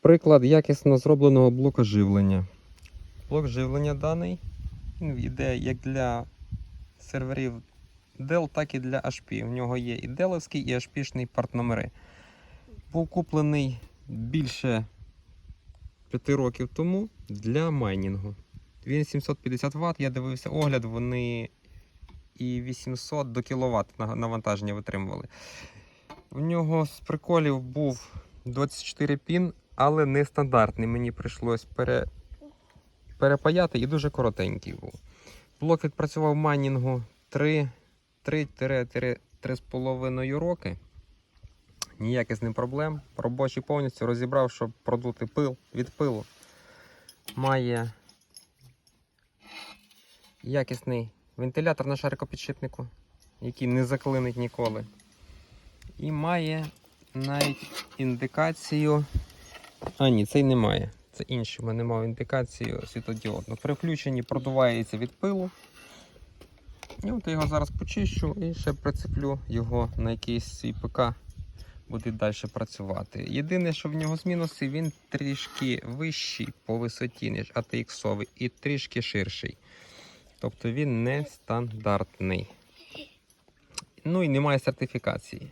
Приклад якісно зробленого блока живлення. Блок живлення даний він йде як для серверів Dell, так і для HP. В нього є і Dell-овський, і HP-шний партномери. Був куплений більше 5 років тому для майнінгу. Він 750 Вт, я дивився огляд, вони і 800 до кВт навантаження витримували. В нього з приколів був 24 пін, але не стандартний. Мені прийшлось пере... перепаяти і дуже коротенький був. Блок відпрацював майнінгу 3 3-3,5 роки. Ніяких з ним проблем. Робочий повністю розібрав, щоб продути пил від пилу. Має якісний вентилятор на шарикопідшипнику, який не заклинить ніколи. І має навіть індикацію. А, ні, цей немає. Це інший. У мене мав індикацію світодіодну. При включенні продувається від пилу. І от я його зараз почищу і ще прицеплю його на якийсь свій ПК. Буде далі працювати. Єдине, що в нього з мінусів, він трішки вищий по висоті, ніж ATX, і трішки ширший. Тобто він не стандартний. Ну і немає сертифікації.